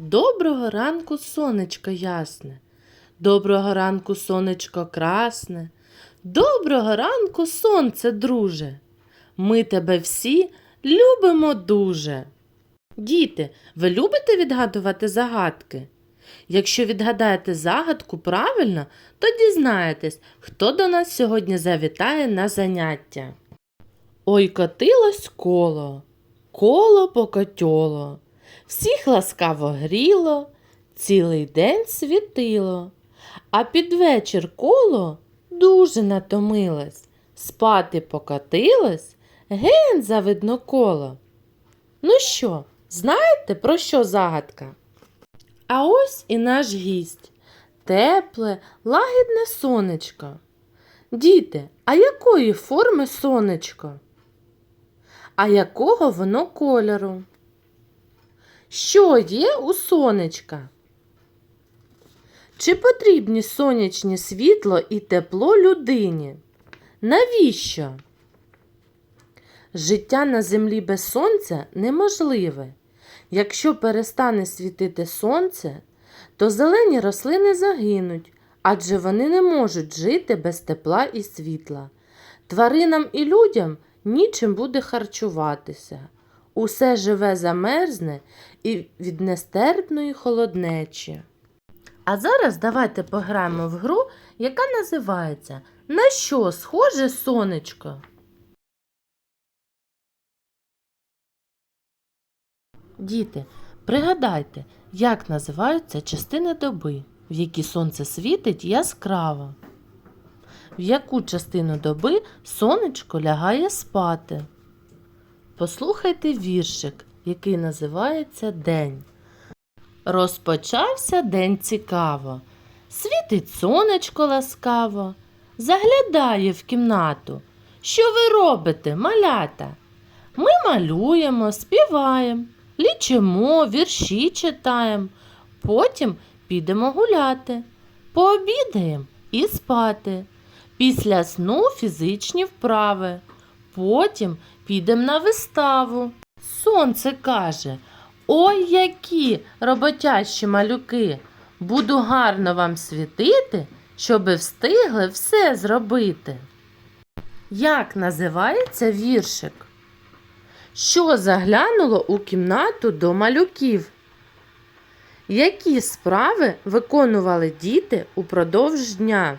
Доброго ранку, сонечко ясне. Доброго ранку, сонечко красне. Доброго ранку, сонце, друже. Ми тебе всі любимо дуже. Діти, ви любите відгадувати загадки? Якщо відгадаєте загадку правильно, то дізнаєтесь, хто до нас сьогодні завітає на заняття. Ой, котилось коло, коло покотьоло, всіх ласкаво гріло, цілий день світило, а під вечір коло дуже натомилось, спати покотилось, ген завидно коло. Ну що, знаєте, про що загадка? А ось і наш гість. Тепле, лагідне сонечко. Діти, а якої форми сонечко? А якого воно кольору? Що є у сонечка? Чи потрібні сонячні світло і тепло людині? Навіщо? Життя на землі без сонця неможливе. Якщо перестане світити сонце, то зелені рослини загинуть, адже вони не можуть жити без тепла і світла. Тваринам і людям нічим буде харчуватися. Усе живе замерзне і від нестерпної холоднечі. А зараз давайте пограємо в гру, яка називається На що схоже сонечко? Діти, пригадайте, як називаються частини доби, в які сонце світить яскраво. В яку частину доби сонечко лягає спати? Послухайте віршик, який називається День. Розпочався день цікаво. Світить сонечко ласкаво, заглядає в кімнату. Що ви робите, малята? Ми малюємо, співаємо, лічимо, вірші читаємо. Потім підемо гуляти, пообідаємо і спати. Після сну фізичні вправи. Потім підемо на виставу. Сонце каже: Ой, які роботящі малюки! Буду гарно вам світити, щоби встигли все зробити. Як називається віршик? Що заглянуло у кімнату до малюків? Які справи виконували діти упродовж дня?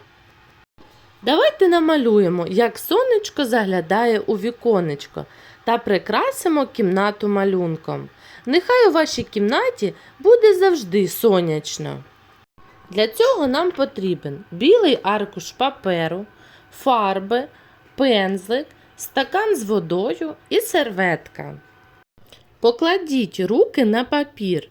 Давайте намалюємо, як сонечко заглядає у віконечко та прикрасимо кімнату малюнком. Нехай у вашій кімнаті буде завжди сонячно. Для цього нам потрібен білий аркуш паперу, фарби, пензлик, стакан з водою і серветка. Покладіть руки на папір.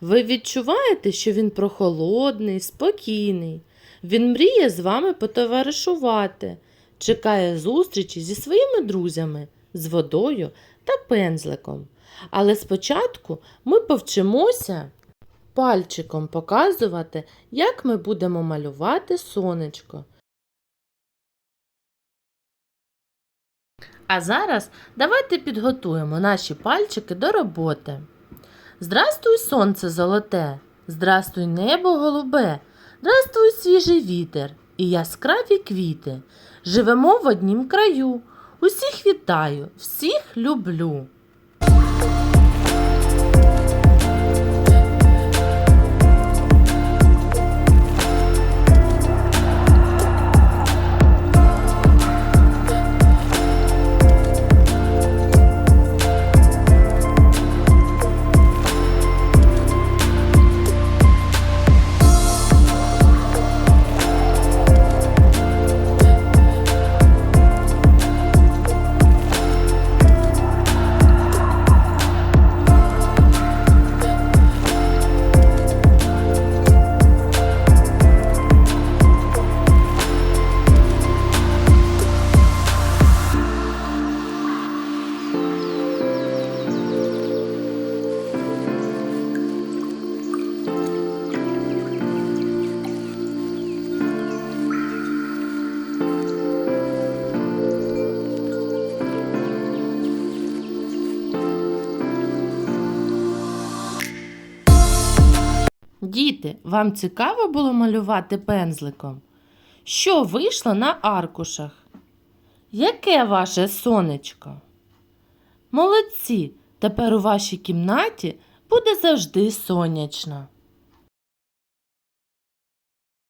Ви відчуваєте, що він прохолодний, спокійний. Він мріє з вами потоваришувати, чекає зустрічі зі своїми друзями, з водою та пензликом. Але спочатку ми повчимося пальчиком показувати, як ми будемо малювати сонечко. А зараз давайте підготуємо наші пальчики до роботи. Здрастуй, сонце золоте, здрастуй небо голубе, здрастуй свіжий вітер і яскраві квіти. Живемо в однім краю. Усіх вітаю, всіх люблю. Діти, вам цікаво було малювати пензликом? Що вийшло на аркушах? Яке ваше сонечко? Молодці! Тепер у вашій кімнаті буде завжди сонячно.